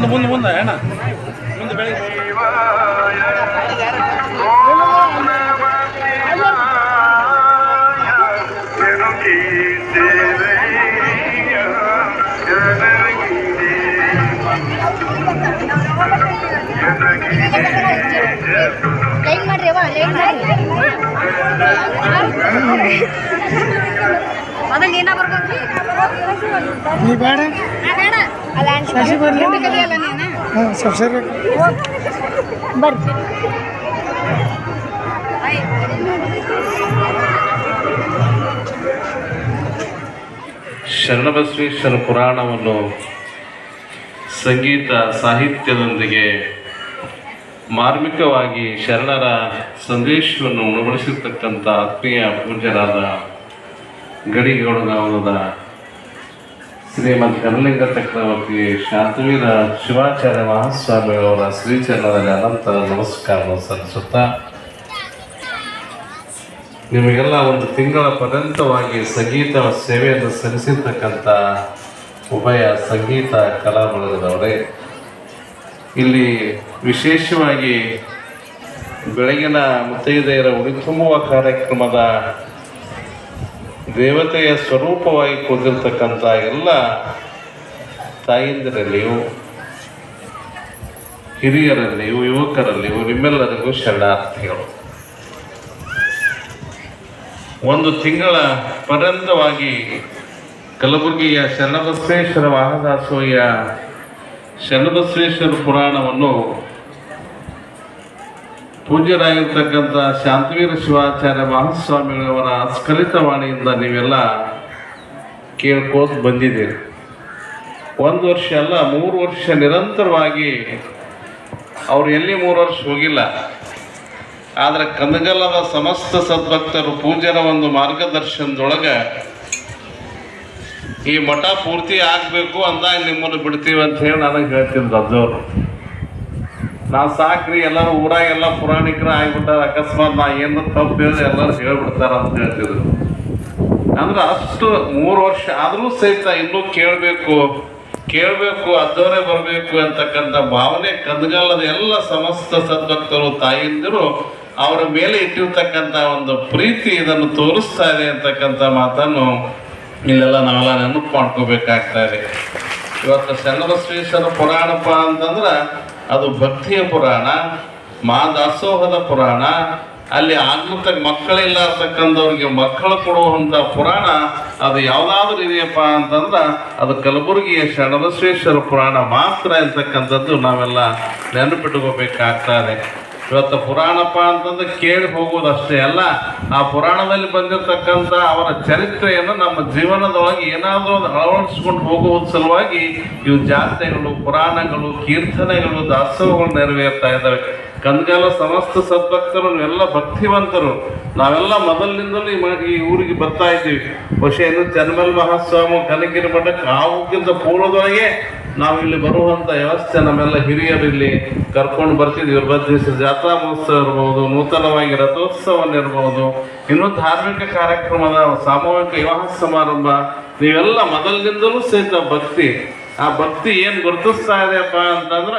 ಮುಂದೆ ಮುಂದೆ ಮುಂದೆ ಅಣ್ಣ. ಮುಂದೆ ಬೆಳಗ್ಗೆ ಲೈಕ್ ಮಾಡ್ರಿ ಅವ್ವ ಲೈಕ್ ಮಾಡ್ರಿ. ಅದ ನೀನ ಬರ್ಬೇಕ್ರಿ ನೀ ಬೇಡ. ಶಶಿ ಬರ್ಲಿ? ಹಾಂ ಶರಣಬಸವೇಶ್ವರ ಪುರಾಣವನ್ನು ಸಂಗೀತ ಸಾಹಿತ್ಯದೊಂದಿಗೆ ಮಾರ್ಮಿಕವಾಗಿ ಶರಣರ ಸಂದೇಶವನ್ನು ಉಣಬಡಿಸಿರ್ತಕ್ಕಂಥ ಆತ್ಮೀಯ ಪೂಜ್ಯರಾದ ಗಡಿಗೌಡಗಾವನದ ಶ್ರೀಮಂತ ಕರಲಿಂಗ ಚಕ್ರವರ್ತಿ ಶಾಂತವೀರ ಶಿವಾಚಾರ್ಯ ಮಹಾಸ್ವಾಮಿಯವರ ಶ್ರೀಚರಣದಲ್ಲಿ ಅನಂತ ನಮಸ್ಕಾರವನ್ನು ಸಲ್ಲಿಸುತ್ತಾ ನಿಮಗೆಲ್ಲ ಒಂದು ತಿಂಗಳ ಪರ್ಯಂತವಾಗಿ ಸಂಗೀತ ಸೇವೆಯನ್ನು ಸಲ್ಲಿಸಿರ್ತಕ್ಕಂಥ ಉಭಯ ಸಂಗೀತ ಕಲಾ ಬಳಗದವರೇ ಇಲ್ಲಿ ವಿಶೇಷವಾಗಿ ಬೆಳಗಿನ ಮುತ್ತೈದೆಯರ ಉಡಿ ತುಂಬುವ ಕಾರ್ಯಕ್ರಮದ ದೇವತೆಯ ಸ್ವರೂಪವಾಗಿ ಕೂತಿರ್ತಕ್ಕಂಥ ಎಲ್ಲ ತಾಯಿಂದರಲ್ಲಿಯೂ, ಹಿರಿಯರಲ್ಲಿಯೂ, ಯುವಕರಲ್ಲಿಯೂ, ನಿಮ್ಮೆಲ್ಲರಿಗೂ ಶರಣಾರ್ಥಿಗಳು. ಒಂದು ತಿಂಗಳ ಪರ್ಯಂತವಾಗಿ ಕಲಬುರಗಿಯ ಶರಣಬಸವೇಶ್ವರ ವಾಹದಾಸೋಯ ಶರಣಬಸವೇಶ್ವರ ಪುರಾಣವನ್ನು ಪೂಜ್ಯರಾಗಿರ್ತಕ್ಕಂಥ ಶಾಂತವೀರ ಶಿವಾಚಾರ್ಯ ಮಹಾಸ್ವಾಮಿಗಳವರ ಸ್ಖಲಿತವಾಣಿಯಿಂದ ನೀವೆಲ್ಲ ಕೇಳ್ಕೋತ ಬಂದಿದ್ದೀರಿ. ಒಂದು ವರ್ಷ ಅಲ್ಲ, ಮೂರು ವರ್ಷ ನಿರಂತರವಾಗಿ ಅವರು ಎಲ್ಲಿ ಮೂರು ವರ್ಷ ಹೋಗಿಲ್ಲ. ಆದರೆ ಕನಗಲದ ಸಮಸ್ತ ಸದ್ಭಕ್ತರು ಪೂಜ್ಯರ ಒಂದು ಮಾರ್ಗದರ್ಶನದೊಳಗೆ ಈ ಮಠ ಪೂರ್ತಿ ಆಗಬೇಕು ಅಂದಾಗ ನಿಮ್ಮನ್ನು ಬಿಡ್ತೀವಿ ಅಂತ ಹೇಳಿ ನನಗೆ ಹೇಳ್ತಿದ್ರು ಅಜ್ಜವರು. ನಾವು ಸಾಕ್ರಿ, ಎಲ್ಲರೂ ಊರಾಗೆಲ್ಲ ಪುರಾಣಿಕರ ಆಗ್ಬಿಟ್ಟಾರ. ಅಕಸ್ಮಾತ್ ನಾ ಏನು ತಪ್ಪು ಹೇಳಿದ್ರೆ ಎಲ್ಲರೂ ಹೇಳ್ಬಿಡ್ತಾರ ಅಂತ ಹೇಳ್ತಿದ್ರು. ಅಂದ್ರೆ ಅಷ್ಟು ಮೂರು ವರ್ಷ ಆದರೂ ಸಹಿತ ಇನ್ನೂ ಕೇಳಬೇಕು ಕೇಳಬೇಕು ಅದ್ದವರೇ ಬರಬೇಕು ಅಂತಕ್ಕಂಥ ಭಾವನೆ ಕದ್ಗಲ್ಲದ ಎಲ್ಲ ಸಮಸ್ತ ಸದ್ಭಕ್ತರು, ತಾಯಿಂದಿರು ಅವರ ಮೇಲೆ ಇಟ್ಟಿರ್ತಕ್ಕಂಥ ಒಂದು ಪ್ರೀತಿ ಇದನ್ನು ತೋರಿಸ್ತಾ ಇದೆ ಅಂತಕ್ಕಂಥ ಮಾತನ್ನು ಇಲ್ಲೆಲ್ಲ ನಾವೆಲ್ಲ ನೆನಪು ಮಾಡ್ಕೋಬೇಕಾಗ್ತಾ ಇದೆ. ಇವತ್ತು ಶರಣಬಸವೇಶ್ವರ ಪುರಾಣಪ್ಪ ಅಂತಂದ್ರೆ ಅದು ಭಕ್ತಿಯ ಪುರಾಣ, ಮಾ ದಾಸೋಹದ ಪುರಾಣ, ಅಲ್ಲಿ ಆಗ್ಮತ ಮಕ್ಕಳಿಲ್ಲ ಅಂತಕ್ಕಂಥವ್ರಿಗೆ ಮಕ್ಕಳು ಕೊಡುವಂಥ ಪುರಾಣ, ಅದು ಯಾವುದಾದ್ರೂ ಇದೆಯಪ್ಪ ಅಂತಂದ್ರೆ ಅದು ಕಲಬುರಗಿಯ ಶರಣಬಸವೇಶ್ವರ ಪುರಾಣ ಮಾತ್ರ ಇರ್ತಕ್ಕಂಥದ್ದು ನಾವೆಲ್ಲ ನೆನಪಿಟ್ಕೋಬೇಕಾಗ್ತದೆ. ಇವತ್ತು ಪುರಾಣಪ್ಪ ಅಂತಂದ್ರೆ ಕೇಳಿ ಹೋಗೋದು ಅಷ್ಟೇ ಅಲ್ಲ, ಆ ಪುರಾಣದಲ್ಲಿ ಬಂದಿರತಕ್ಕಂಥ ಅವರ ಚರಿತ್ರೆಯನ್ನು ನಮ್ಮ ಜೀವನದೊಳಗೆ ಏನಾದರೂ ಒಂದು ಅಳವಡಿಸ್ಕೊಂಡು ಹೋಗುವುದ ಸಲುವಾಗಿ ಇವು ಜಾತ್ರೆಗಳು, ಪುರಾಣಗಳು, ಕೀರ್ತನೆಗಳು, ದಾಸೋಹಗಳು ನೆರವೇರ್ತಾ ಇದ್ದಾವೆ. ಕಂದಗಾಲ ಸಮಸ್ತ ಸದ್ಭಕ್ತರು, ಎಲ್ಲ ಭಕ್ತಿವಂತರು, ನಾವೆಲ್ಲ ಮೊದಲಿನಿಂದಲೂ ಈ ಊರಿಗೆ ಬರ್ತಾ ಇದ್ದೀವಿ. ಬಹುಶಃ ಇನ್ನು ಚನ್ಮಲ್ ಮಹಾಸ್ವಾಮಿ ಕನಕಿರಿ ಮಠಕ್ಕೆ ಆಗೋಕ್ಕಿಂತ ಪೂರ್ವದೊಳಗೆ ನಾವು ಇಲ್ಲಿ ಬರುವಂಥ ವ್ಯವಸ್ಥೆ ನಮ್ಮೆಲ್ಲ ಹಿರಿಯರು ಇಲ್ಲಿ ಕರ್ಕೊಂಡು ಬರ್ತಿದ್ವಿ. ವೀರಭದ್ರೇಶ್ವರ ಜಾತ್ರಾ ಮಹೋತ್ಸವ ಇರ್ಬೋದು, ನೂತನವಾಗಿ ರಥೋತ್ಸವನ್ನಿರ್ಬೋದು ಇನ್ನೂ ಧಾರ್ಮಿಕ ಕಾರ್ಯಕ್ರಮದ ಸಾಮೂಹಿಕ ವಿವಾಹ ಸಮಾರಂಭ. ನೀವೆಲ್ಲ ಮೊದಲಿನಿಂದಲೂ ಸಹಿತ ಭಕ್ತಿ. ಆ ಭಕ್ತಿ ಏನು ಗುರುತಿಸ್ತಾ ಇದೆಯಪ್ಪ ಅಂತಂದ್ರೆ